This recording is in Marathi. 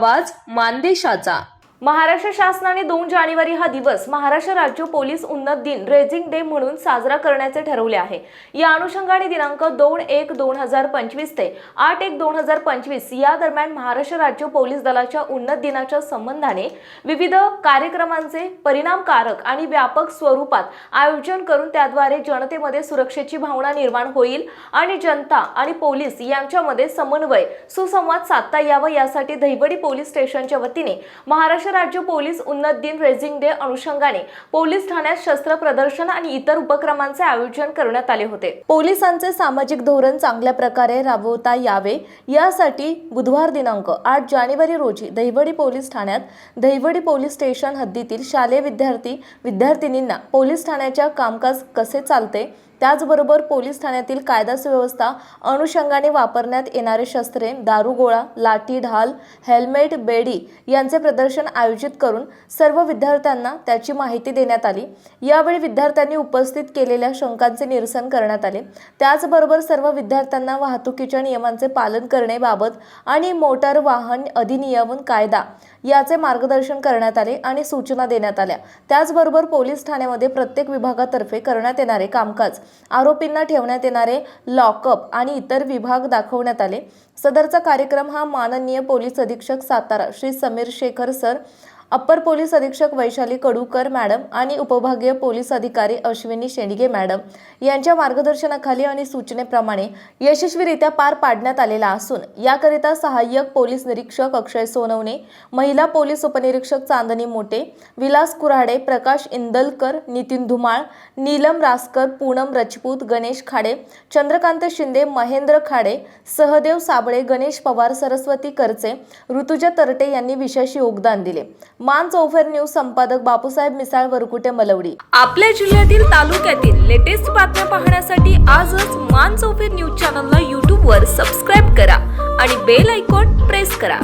आवाज मानदेशाचा. महाराष्ट्र शासनाने दोन जानेवारी हा दिवस महाराष्ट्र राज्य पोलीस उन्नत दिन रेझिंग डे म्हणून साजरा करण्याचे ठरवले आहे. या अनुषंगाने दिनांक दोन एक दोन हजार पंचवीस ते आठ एक दोन हजार पंचवीस या दरम्यान महाराष्ट्र राज्य पोलीस दलाच्या उन्नत दिनाच्या संबंधाने विविध कार्यक्रमांचे परिणामकारक आणि व्यापक स्वरूपात आयोजन करून त्याद्वारे जनतेमध्ये सुरक्षेची भावना निर्माण होईल आणि जनता आणि पोलीस यांच्यामध्ये समन्वय सुसंवाद साधता यावा यासाठी दहिवडी पोलीस स्टेशनच्या वतीने महाराष्ट्र राज्य पोलीस उन्नत दिन रेझिंग डे अनुषंगाने पोलीस ठाण्यात शस्त्र प्रदर्शन आणि इतर उपक्रमांचे आयोजन करण्यात आले होते. पोलिसांचे सामाजिक धोरण चांगल्या प्रकारे राबवता यावे यासाठी बुधवार दिनांक आठ जानेवारी रोजी दहिवडी पोलीस ठाण्यात दहिवडी पोलीस स्टेशन हद्दीतील शालेय विद्यार्थी विद्यार्थिनींना पोलीस ठाण्याच्या कामकाज कसे चालते त्याचबरोबर पोलीस ठाण्यातील कायदा सुव्यवस्था अनुषंगाने वापरण्यात येणारे शस्त्रे दारुगोळा लाठी ढाल हेल्मेट बेडी यांचे प्रदर्शन आयोजित करून सर्व विद्यार्थ्यांना त्याची माहिती देण्यात आली. यावेळी विद्यार्थ्यांनी उपस्थित केलेल्या शंकांचे निरसन करण्यात आले. त्याचबरोबर सर्व विद्यार्थ्यांना वाहतुकीच्या नियमांचे पालन करण्याबाबत आणि मोटार वाहन अधिनियम कायदा याचे मार्गदर्शन करण्यात आले आणि सूचना देण्यात आल्या. त्याचबरोबर पोलीस ठाण्यामध्ये प्रत्येक विभागातर्फे करण्यात येणारे कामकाज आरोपींना ठेवण्यात येणारे लॉकअप आणि इतर विभाग दाखवण्यात आले. सदरचा कार्यक्रम हा माननीय पोलीस अधीक्षक Satara Shri Sameer Shekhar sir upper police अधीक्षक वैशाली कडूकर मॅडम आणि उपविभागीय पोलीस अधिकारी अश्विनी शेंडगे मॅडम यांच्या मार्गदर्शनाखाली आणि सूचनेप्रमाणे यशस्वीरित्या पार पाडण्यात आलेला असून याकरिता सहाय्यक पोलीस निरीक्षक अक्षय सोनवणे महिला पोलीस उपनिरीक्षक चांदनी मोटे विलास कुऱ्हाडे प्रकाश इंदलकर नितीन धुमाळ नीलम रासकर पूनम रजपूत गणेश खाडे चंद्रकांत शिंदे महेंद्र खाडे सहदेव साबळे गणेश पवार सरस्वती करचे ऋतुजा तरटे यांनी विशेष योगदान दिले. मान चौफेर न्यूज संपादक बापूसाहेब मिसाळ वरकुटे मलवडी. आपल्या जिल्ह्यातील तालुक्यातील लेटेस्ट बातम्या पाहण्यासाठी आजच मान चौफेर न्यूज चॅनलला यूट्यूबवर सबस्क्राईब करा आणि बेल आयकॉन प्रेस करा.